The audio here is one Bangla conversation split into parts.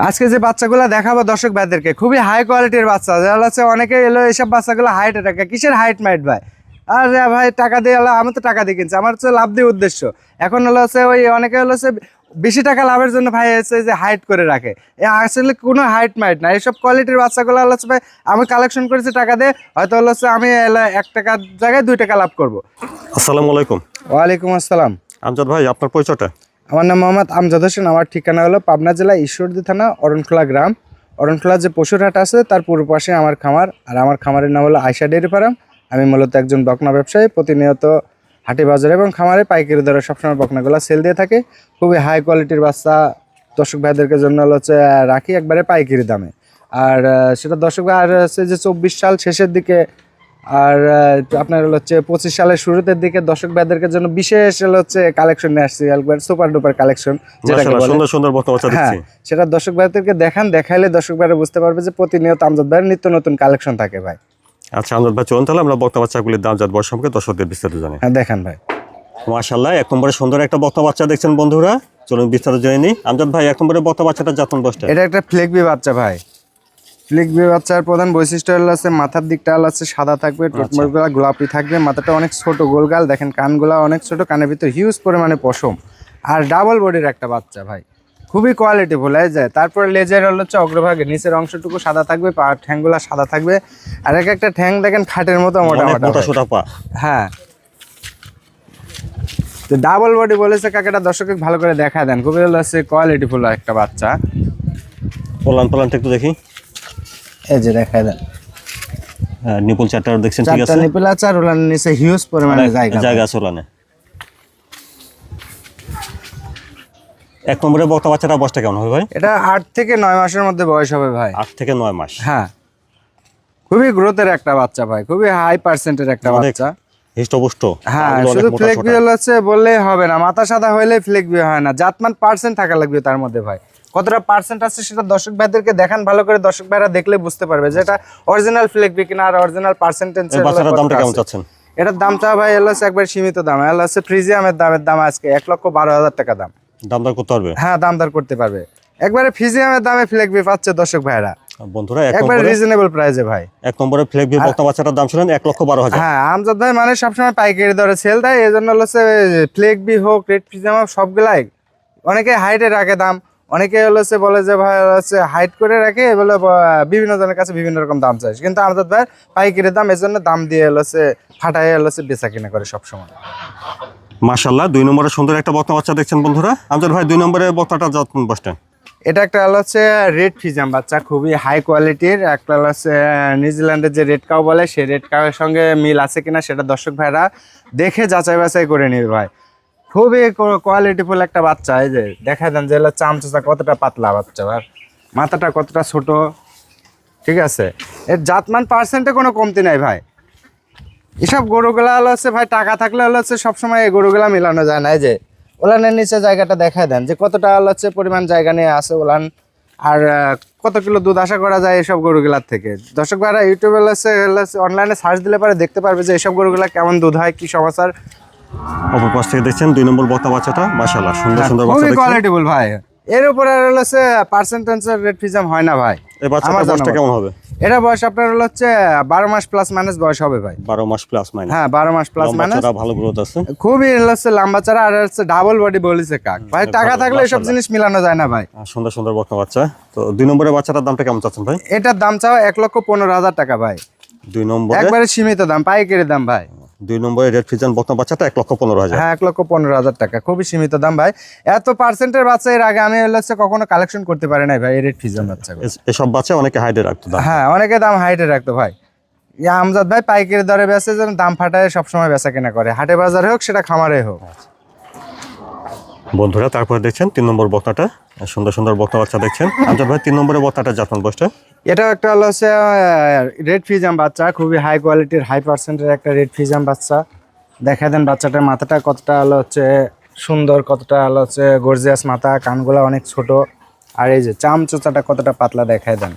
আজকে যে বাচ্চাগুলো দেখাবো দর্শক ভাইদেরকে খুবই হাই কোয়ালিটির বাচ্চা। যারা হচ্ছে অনেকে এলো এইসব বাচ্চাগুলো হাইট রাখে কিসের হাইট মাইট ভাই? আর ভাই টাকা দিয়ে আমি তো টাকা দিয়ে কিনছি আমার হচ্ছে লাভ দিয়ে উদ্দেশ্য। এখন হলো হচ্ছে ওই অনেকে হলো হচ্ছে বেশি টাকা লাভের জন্য ভাই হচ্ছে যে হাইট করে রাখে। এ আসলে কোনো হাইট মাইট না। এইসব কোয়ালিটির বাচ্চাগুলো হলো হচ্ছে ভাই আমি কালেকশন করেছি টাকা দিয়ে হয়তো হলো হচ্ছে আমি এক টাকার জায়গায় দুই টাকা লাভ করব। আসসালামু আলাইকুম। ওয়ালাইকুম আসসালাম। আমজাদ ভাই আপনার পরিচয়টা? আমার নাম মোহাম্মদ আমজাদ হোসেন। আমার ঠিকানা হলো পাবনা জেলা ঈশ্বরদী থানা, অরণখোলা গ্রাম। অরণখোলা যে পশুর হাট আছে, তার পূর্ব পাশে আমার খামার। আর আমার খামারের নাম হলো আয়সা ডেয়ারি ফার্ম। আমি মূলত একজন বকনা ব্যবসায়ী, প্রতিনিয়ত হাটে বাজারে এবং খামারে পাইকারি দরে সবসময় বকনাগুলো সেল দিয়ে থাকে। খুবই হাই কোয়ালিটির বাচ্চা দর্শক ভাইদেরকে জন্য হচ্ছে রাখি একবারে পাইকারি দামে। আর সেটা দর্শক আর হচ্ছে যে চব্বিশ সাল শেষের দিকে আর আপনার হচ্ছে পঁচিশ সালের শুরুতে দিকে দর্শক ভাইদেরকে জন্য বিশেষ হচ্ছে কালেকশন নিয়ে আসছি একবার সুপার ডুপার কালেকশন সুন্দর সুন্দর হ্যাঁ সেটা দর্শক ভাইদেরকে দেখান দেখাইলে দর্শক ভাইরা বুঝতে পারবে যে প্রতিনিয়ত আমজাদ ভাইয়ের নিত্য নতুন কালেকশন থাকে ভাই। আচ্ছা আমজাদ ভাই চলুন তাহলে আমরা বক্তা বাচ্চাগুলির দাম জাত বয়স সম্পর্কে দর্শকদের বিস্তারিত জানি। হ্যাঁ দেখান ভাই। মাশাআল্লাহ এক নম্বরে সুন্দর একটা বক্তা বাচ্চা দেখছেন বন্ধুরা। চলুন বিস্তারিত জেনে নিই। আমজাদ ভাই এক নম্বরে বক্তা বাচ্চাটা জাতন বয়সটা? এটা একটা ফ্লেকবি বাচ্চা ভাই। ফ্লেকবি বাচ্চার প্রধান বৈশিষ্ট্য হলো আছে মাথার দিকটা হলো আছে সাদা থাকবে আচ্ছা। টোটমোটগুলা গোলাপি থাকবে মাথাটা অনেক ছোট গোলগাল দেখেন কানগুলা অনেক ছোট কানের ভিতর হিউজ পরিমাণে পশম। আর ডাবল বডির একটা বাচ্চা ভাই খুবই কোয়ালিটি ভোলাই যায় তারপরে লেজের হলো হচ্ছে অগ্রভাগে নিচের অংশটুকু সাদা থাকবে পা ঠ্যাংগুলা সাদা থাকবে। আর এক একটা ঠ্যাং দেখেন খাটের মতো মোটা অনেক মোটা মোটা ভাই। সোটা পা। হ্যাঁ। তো ডাবল বডি বলেছে কাকেটা দর্শককে ভালো করে দেখা দেন। খুবই হলো হচ্ছে কোয়ালিটি ফুল একটা বাচ্চা। পোলান পলান একটু দেখি। এই যে দেন হ্যাঁ, নিপুল চারটা দেখছেন ঠিক চারটা আছে? নিপেল আছে আর ওলার নিচে হিউজ পরিমাণে জায়গা জায়গা আছে ওলানে। এক নম্বরে বক্তা বাচ্চাটা বয়সটা কেমন হবে ভাই? এটা আট থেকে নয় মাসের মধ্যে বয়স হবে ভাই। আট থেকে নয় মাস। হ্যাঁ। খুবই গ্রোথের একটা বাচ্চা ভাই খুবই হাই পার্সেন্টের একটা বাচ্চা। হৃষ্টপুষ্ট। হ্যাঁ শুধু ফ্লেক। বিয়ে বললেই হবে না মাথা সাদা হইলে ফ্লেক বিয়ে হয় না জাতমান পার্সেন্ট থাকা লাগবে তার মধ্যে ভাই। কতটা পার্সেন্ট আছে সেটা দর্শক ভাইদেরকে দেখান ভালো করে দর্শক ভাইরা দেখলে বুঝতে পারবে যে এটা অরিজিনাল ফ্লেক বি কিনা আর অরিজিনাল পার্সেন্টেজ দামটা কেমন চাচ্ছেন? এটার দামটা ভাই এলো একবার সীমিত দাম এলো হচ্ছে ফ্রিজিয়ামের দামের দাম আজকে এক লক্ষ বারো হাজার টাকা দাম। দাম দর করতে পারবে? হ্যাঁ দাম দর করতে পারবে। একবারে ফিজিয়ামের দামে ফ্লেক বি পাচ্ছে দর্শক ভাইরা। বন্ধুরা এক একবারে রিজনেবল প্রাইসে ভাই। এক নম্বরে ফ্লেক বি বক্তা বাচ্চাটার দাম ছিলেন এক লক্ষ বারো হাজার। হ্যাঁ আমজাদ ভাই মানে সবসময় পাইকারি দরে সেল দেয় এই জন্য হচ্ছে ফ্লেক বি হোক রেড ফিজামা সবগুলাই। অনেকে হাইটে রাখে দাম। অনেকে হচ্ছে বলে যে ভাই হচ্ছে হাইট করে রাখে। ব- বিভিন্ন জনের কাছে বিভিন্ন রকম দাম চাই কিন্তু আমজাদ ভাই পাইকারি দাম এর জন্য দাম দিয়ে হচ্ছে ফাটাই হচ্ছে বেচা কিনা করে সবসময়। মাশাল্লাহ দুই নম্বরে সুন্দর একটা বক্তা বাচ্চা দেখছেন বন্ধুরা। আমজাদ ভাই দুই নম্বরে বক্তাটা যত্ন বসতেন এটা একটা হলো হচ্ছে রেড ফিজাম বাচ্চা খুবই হাই কোয়ালিটির একটা হলো হচ্ছে নিউজিল্যান্ডের যে রেড কাউ বলে সেই রেড কাউয়ের সঙ্গে মিল আছে কিনা সেটা দর্শক ভাইরা দেখে যাচাই বাছাই করে নিবে ভাই। খুবই কোয়ালিটিফুল একটা বাচ্চা, এই যে দেখা দেন যে চামচা কতটা পাতলা বাচ্চা, আর মাথাটা কতটা ছোট, ঠিক আছে? এর জাতমান পার্সেন্টে কোনো কমতি নাই ভাই। এসব গরুগুলা হলো হচ্ছে ভাই, টাকা থাকলে হলো হচ্ছে সবসময় এই গরুগুলা মিলানো যায় না, এই যে ওলানের নিচে জায়গাটা দেখা দেন যে কতটা হলো হচ্ছে পরিমাণ জায়গা নিয়ে আছে ওলান, আর কত কিলো দুধ আশা করা যায় এসব গরুগুলার থেকে। দর্শক ভাইরা, ইউটিউবে হচ্ছে অনলাইনে সার্চ দিলে পরে দেখতে পারবে যে এসব গরুগুলা কেমন দুধ হয়, কি সমস্যার অপর পাশ থেকে দেখছেন দুই নম্বর বক্তা বাচ্চাটা সুন্দর সুন্দর বাচ্চা দেখছেন। কোয়ালিটিফুল ভাই। এর উপরে আর হলো হচ্ছে পার্সেন্টেন্সের রেড ফিজাম হয় না ভাই। এই বাচ্চাটার বয়সটা কেমন হবে? এটা বয়স আপনার হলো হচ্ছে বারো মাস প্লাস মাইনাস বয়স হবে ভাই। বারো মাস প্লাস মাইনাস হ্যাঁ বারো মাস প্লাস মাইনাস বাচ্চাটা ভালো গ্রোথ আছে। খুবই হচ্ছে লম্বা চারা আর হচ্ছে ডাবল বডি বলিছে কাক। ভাই টাকা থাকলে এসব জিনিস মিলানো যায় না ভাই। সুন্দর সুন্দর বক্তা বাচ্চা। তো দুই নম্বরে বাচ্চাটার দামটা কেমন চাচ্ছেন ভাই? এটার দাম চাও এক লক্ষ পনেরো হাজার টাকা ভাই। দুই নম্বরে? একবারে সীমিত দাম পাইকারি দাম ভাই। দুই নম্বরে রেড ফিজান বক্তা বাচ্চাটা এক লক্ষ পনেরো হাজার। হ্যাঁ এক লক্ষ পনেরো হাজার টাকা। খুবই সীমিত দাম ভাই। এত পার্সেন্টের বাচ্চা এর আগে আমি হচ্ছে কখনো কালেকশন করতে পারি নাই ভাই রেড ফিজন বাচ্চা এস- এসব বাচ্চা অনেকে হাইডে রাখতো হ্যাঁ অনেকে দাম হাইটে রাখতো ভাই। আমজাদ ভাই পাইকারি দরে বেচে যেন দাম ফাটায় সবসময় বেচা কেনা করে। হাটে বাজারে হোক সেটা খামারে হোক। বন্ধুরা তারপরে দেখছেন তিন নম্বর বক্তাটা সুন্দর সুন্দর বক্তা বাচ্চা দেখছেন। আমজাদ ভাই তিন নম্বরে বক্তাটা যত্ন বয়সটা এটাও একটা হলো হচ্ছে রেড ফিজাম বাচ্চা, খুবই হাই কোয়ালিটির হাই পার্সেন্টের একটা রেড ফিজাম বাচ্চা। দেখা দেন বাচ্চাটার মাথাটা কতটা হলো হচ্ছে সুন্দর, কতটা হলো হচ্ছে গর্জিয়াস মাথা, কানগুলা অনেক ছোট। আর এই যে চামচোচাটা কতটা পাতলা দেখায় দেন।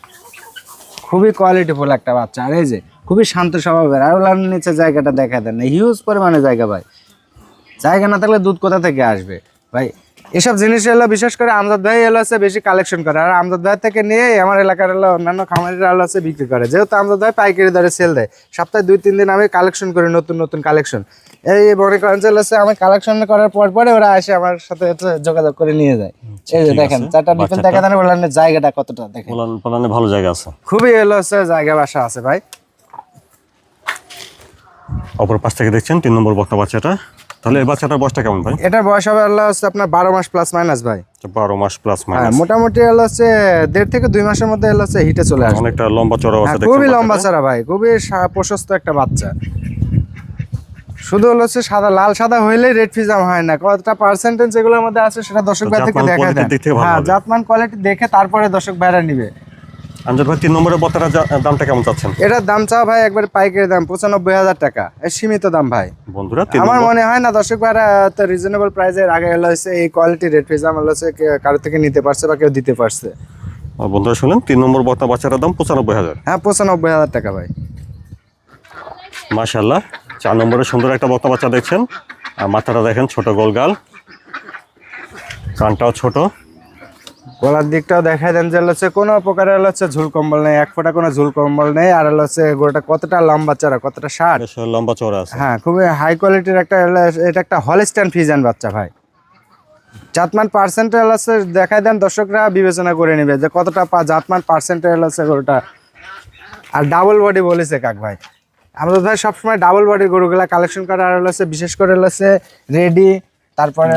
খুবই কোয়ালিটিফুল একটা বাচ্চা। আর এই যে খুবই শান্ত স্বভাবের, আর ওলার নিচে জায়গাটা দেখা দেন। হিউজ পরিমাণে জায়গা ভাই। জায়গা না থাকলে দুধ কোথা থেকে আসবে? ভাই এসব জিনিস হলো বিশেষ করে আমজাদ ভাই এলো হচ্ছে বেশি কালেকশন করে। আর আমজাদ ভাই থেকে নিয়ে আমার এলাকার হলো অন্যান্য খামারিরা হলো হচ্ছে বিক্রি করে। যেহেতু আমজাদ ভাই পাইকারি দরে সেল দেয় সপ্তাহে দুই তিন দিন আমি কালেকশন করি নতুন নতুন কালেকশন এই মনে করেন যে হচ্ছে আমি কালেকশন করার পর পরে ওরা এসে আমার সাথে যোগাযোগ করে নিয়ে যায়। এই যে দেখেন চারটা নিপেল দেখা দেন বললেন জায়গাটা কতটা দেখেন। বলানে ভালো জায়গা আছে। খুবই এলো আছে জায়গা বাসা আছে ভাই। অপর পাশ থেকে দেখছেন তিন নম্বর বক্তা বাচ্চাটা। তাহলে এই বাচ্চাটার বয়সটা কেমন ভাই? এটার বয়স হবে আল্লাহ হচ্ছে আপনার বারো মাস প্লাস মাইনাস ভাই। বারো মাস প্লাস হ্যাঁ মাইনাস মোটামুটি হলো হচ্ছে দেড় থেকে দুই মাসের মধ্যে হলো হচ্ছে হিটে চলে আসবে। অনেকটা লম্বা চড়া আছে হ্যাঁ, খুবই লম্বা বাচ্চাটা। ছাড়া ভাই খুবই প্রশস্ত একটা বাচ্চা। শুধু হলো হচ্ছে সাদা লাল সাদা হইলেই রেড ফিজাম হয় না। কতটা পার্সেন্টেজ এগুলোর মধ্যে আছে সেটা দর্শক ভাই থেকে দেখা ভালো হ্যাঁ জাতমান কোয়ালিটি দেখে তারপরে দর্শক ভাইরা নিবে। আমজাদ ভাই তিন নম্বরের বত্তাটার দামটা কেমন চাচ্ছেন? এটার দাম চাও ভাই একবার পাইকারি দাম পঁচানব্বই হাজার টাকা। এর সীমিত দাম ভাই। বন্ধুরা আমার মনে হয় না দর্শক ভাইরা তো রিজনেবল প্রাইসের আগে হলো হচ্ছে এই কোয়ালিটি রেড ফিজাম হলো হচ্ছে কারও থেকে নিতে পারছে বা কেউ দিতে পারছে। বন্ধুরা শুনলেন তিন নম্বর বত্তা বাচ্চাটার দাম পঁচানব্বই হাজার। হ্যাঁ পঁচানব্বই হাজার টাকা ভাই। মাশাল্লাহ চার নম্বরে সুন্দর একটা বক্তা বাচ্চা দেখছেন। আর মাথাটা দেখেন ছোট গোলগাল। কানটাও ছোট। গলার দিকটাও দেখাই দেন যে হচ্ছে কোনো প্রকারের হচ্ছে ঝুল কম্বল নেই এক ফোঁটা কোনো ঝুল কম্বল নেই আর হচ্ছে গোটা কতটা লম্বা চারা কতটা শার্ট লম্বা চড়া আছে। হ্যাঁ খুবই হাই কোয়ালিটির একটা এটা একটা হলস্টাইন ফিজান বাচ্চা ভাই। জাতমান পার্সেন্টেজ হচ্ছে দেখাই দেন দর্শকরা বিবেচনা করে নেবে যে কতটা পা- জাতমান পার্সেন্টেজ হচ্ছে গরুটা। আর ডাবল বডি বলেছে কাক ভাই। আমাদের ভাই সবসময় ডাবল বডির গরুগুলা কালেকশন করা আর হচ্ছে বিশেষ করে হচ্ছে রেডি তারপরে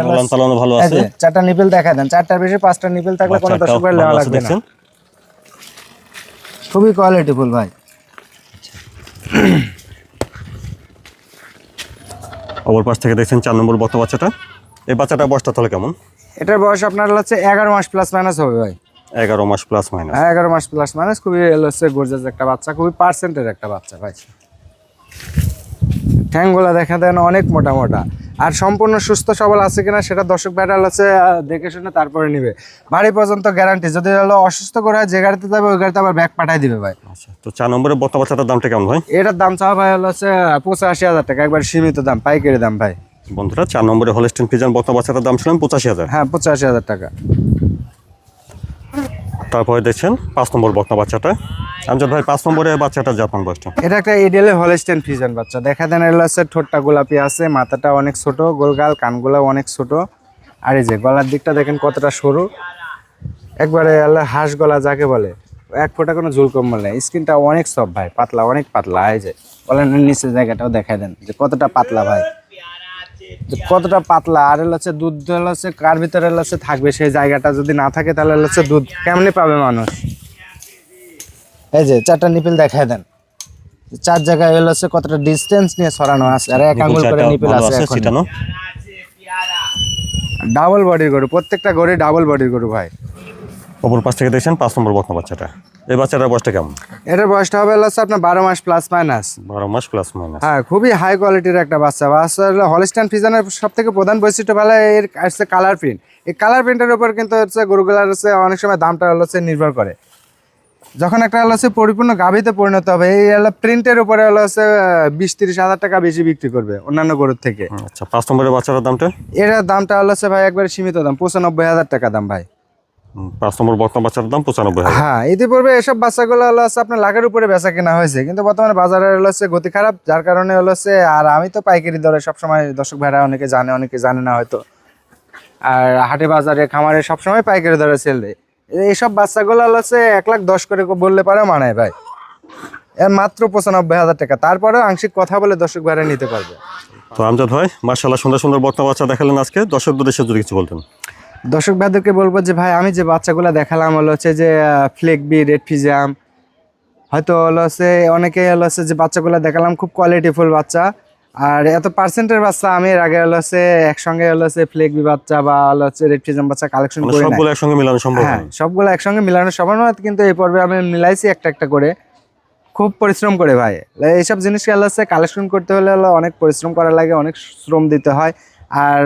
ভালো আছে। চারটা নিপেল দেখা দেন চারটার বেশি পাঁচটা নিপেল থাকলে কোনো দর্শক ভাই লেওয়া লাগবে না। খুবই কোয়ালিটিফুল ভাই। অপর পাশ থেকে দেখছেন চার নম্বর বক্তা বাচ্চাটা। এই বাচ্চাটা বয়সটা তাহলে কেমন? এটার বয়স আপনার হচ্ছে এগারো মাস প্লাস মাইনাস হবে ভাই। এগারো মাস প্লাস মাইনাস হ্যাঁ এগারো মাস প্লাস মাইনাস খুবই হচ্ছে গর্জাস একটা বাচ্চা খুবই পার্সেন্টের একটা বাচ্চা ভাই। ঠ্যাংগুলা দেখা দেন অনেক মোটা মোটা। আর সম্পূর্ণ সুস্থ সবল আছে কিনা সেটা দর্শক হচ্ছে আহ, দেখে শুনে তারপরে নিবে। বাড়ি পর্যন্ত গ্যারান্টি যদি হলো অসুস্থ করে হয় যে গাড়িতে যাবে ওই গাড়িতে আবার ব্যাগ পাঠাই দিবে ভাই। আচ্ছা তো চার নম্বরের বক্তা বাচ্চাটার দামটা কেমন ভাই? এটার দাম চাওয়া ভাই হলো হচ্ছে পঁচাশি হাজার টাকা একবার সীমিত দাম পাইকারি দাম ভাই। বন্ধুরা চার নম্বরে হলস্টেন ফিজান বক্তা বাচ্চাটার দাম ছিলাম পঁচাশি হাজার। হ্যাঁ পঁচাশি হাজার টাকা। তারপরে দেখছেন পাঁচ নম্বর বক্তা বাচ্চাটা। আমজাদ ভাই, পাঁচ নম্বরে বাচ্চাটা জাপান বয়সটা। এটা একটা এডিএল হলস্টেন ফিজন বাচ্চা। দেখা দেন এগুলো হচ্ছে ঠোঁটটা গোলাপি আছে, মাথাটা অনেক ছোট, গোলগাল কানগুলো অনেক ছোট। আর এই যে গলার দিকটা দেখেন কতটা সরু। একবারে আল্লাহ হাঁস গলা যাকে বলে, এক ফোঁটা কোনো ঝুল কম্বল নেই। স্কিনটা অনেক সব ভাই, পাতলা, অনেক পাতলা। এই যে, বলেন নিচের জায়গাটাও দেখাই দেন যে কতটা পাতলা ভাই। কতটা পাতলা আর হচ্ছে দুধ হচ্ছে কার ভিতরে হচ্ছে থাকবে সেই জায়গাটা যদি না থাকে তাহলে হলো হচ্ছে দুধ। কেমনি পাবে মানুষ? এই যে চারটা নিপিল দেখাই দেন। চার জায়গায় হলো হচ্ছে কতটা ডিস্টেন্স নিয়ে সরানো আছে আর এক আঙ্গুল করে নিপিল আছে এখন ডাবল বডির গরু প্রত্যেকটা গরু ডাবল বডির গরু ভাই। অপর পাশ থেকে দেখছেন পাঁচ নম্বর বক্তা বাচ্চাটা। এই বাচ্চাটার বয়সটা কেমন? এটার বয়সটা হবে হচ্ছে আপনার বারো মাস প্লাস মাইনাস বারো মাস প্লাস মাইনাস হ্যাঁ খুবই হাই কোয়ালিটির একটা বাচ্চা। বাচ্চা হলো হলিস্টান ফিজানের সব থেকে প্রধান বৈশিষ্ট্য এর কালার প্রিন্ট এই কালার প্রিন্টের উপর কিন্তু হচ্ছে গরুগুলার হচ্ছে অনেক সময় দামটা হচ্ছে নির্ভর করে। যখন একটা হলো হচ্ছে পরিপূর্ণ গাভীতে পরিণত হবে এই হলো প্রিন্টের উপরে হলো হচ্ছে বিশ তিরিশ হাজার টাকা বেশি বিক্রি করবে অন্যান্য গরুর থেকে। আচ্ছা পাঁচ নম্বরের বাচ্চাটার দামটা? এর দামটা হলো হচ্ছে ভাই একবারে সীমিত দাম পঁচানব্বই হাজার টাকা দাম ভাই। পাঁচ নম্বর দাম পঁচানব্বই হাজার। হ্যাঁ ইতিপূর্বে এসব বাচ্চাগুলো হলো হচ্ছে আপনার লাখের উপরে বেচা কেনা হয়েছে কিন্তু বর্তমানে বাজারে হলো হচ্ছে গতি খারাপ যার কারণে হলো হচ্ছে আর আমি তো পাইকারি দরে সবসময় দর্শক ভাইরা অনেকে জানে অনেকে জানে না হয়তো। আর হাটে বাজারে খামারে সবসময় পাইকারি দরে সেল দেয়। এইসব বাচ্চাগুলো হচ্ছে এক লাখ দশ করে বললে পারে মানায় ভাই। মাত্র পঁচানব্বই হাজার টাকা। তারপরেও আংশিক কথা বলে দর্শক ভাড়া নিতে পারবে। তো আমজাদ ভাই মার্শাল্লাহ সুন্দর সুন্দর বক্তা বাচ্চা দেখালেন আজকে। দর্শকদের দেশে যদি কিছু বলতেন। দর্শক ভাইদেরকে বলব যে ভাই আমি যে বাচ্চাগুলো দেখালাম হলো হচ্ছে যে ফ্লেকবি রেড ফিজাম হয়তো হলো হচ্ছে অনেকে হলো হচ্ছে যে বাচ্চাগুলো দেখালাম খুব কোয়ালিটিফুল বাচ্চা। আর এত পার্সেন্টের বাচ্চা আমি এর আগে হলো হচ্ছে একসঙ্গে হলো হচ্ছে ফ্লেকবি বাচ্চা বা হলো হচ্ছে রেড ফিজাম বাচ্চা কালেকশন মানে করি। সবগুলো একসঙ্গে মিলানো সম্ভব হ্যাঁ সবগুলো একসঙ্গে মিলানো সবার নয় কিন্তু এই পর্বে আমি মিলাইছি একটা একটা করে। খুব পরিশ্রম করে ভাই। এইসব জিনিসকে হলো হচ্ছে কালেকশন করতে হলে হলো অনেক পরিশ্রম করা লাগে অনেক শ্রম দিতে হয়। আর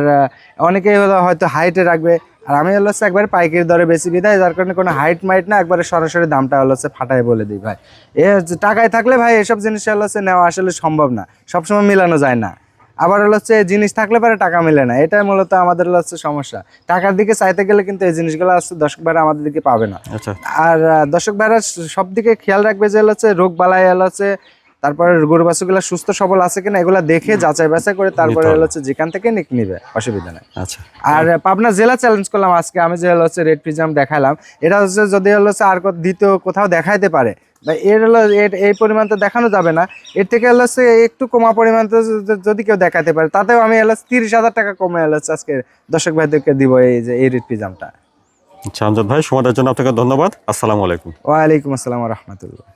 হলো হয়তো হাইটে রাখবে। আর আমি হলো হচ্ছে একবারে পাইকারি দরে বেশি বিদায় যার কারণে কোনো হাইট মাইট না একবারে সরাসরি দামটা হলো হচ্ছে ফাটায় বলে দিই ভাই। এ যে টাকায় থাকলে ভাই এসব জিনিস হলো হচ্ছে নেওয়া আসলে সম্ভব না। সবসময় মিলানো যায় না। আবার হলো হচ্ছে জিনিস থাকলে পরে টাকা মেলে না। এটাই মূলত আমাদের হলো হচ্ছে সমস্যা। টাকার দিকে চাইতে গেলে কিন্তু এই জিনিসগুলো হচ্ছে দর্শক ভাইরা আমাদের দিকে পাবে না। আচ্ছা। আর দর্শক ভাইরা সব দিকে খেয়াল রাখবে যে হলো হচ্ছে রোগ বালাই হলো হচ্ছে তারপরে গরু বাছুরগুলো সুস্থ সবল আছে কিনা এগুলো দেখে যাচাই বাছাই করে তারপরে হচ্ছে যেখান থেকে নিক নিবে। অসুবিধা নেই। আচ্ছা। আর পাবনা জেলা চ্যালেঞ্জ করলাম আজকে। আমি যে হচ্ছে রেড ফিজাম দেখালাম এটা হচ্ছে যদি হলো হচ্ছে আর দ্বিতীয় কোথাও দেখাইতে পারে এর হলো এই পরিমাণ তো দেখানো যাবে না। এর থেকে হলো হচ্ছে একটু কমা পরিমাণ তো যদি কেউ দেখাতে পারে তাতেও আমি হলো তিরিশ হাজার টাকা কমে হচ্ছে আজকে দর্শক ভাইদেরকে দিব এই যে এই রেড ফিজামটা আচ্ছা আমজাদ ভাই সময়ের জন্য আপনাকে ধন্যবাদ। আসসালামু আলাইকুম। ওয়ালাইকুম আসসালাম রহমতুল্লাহ।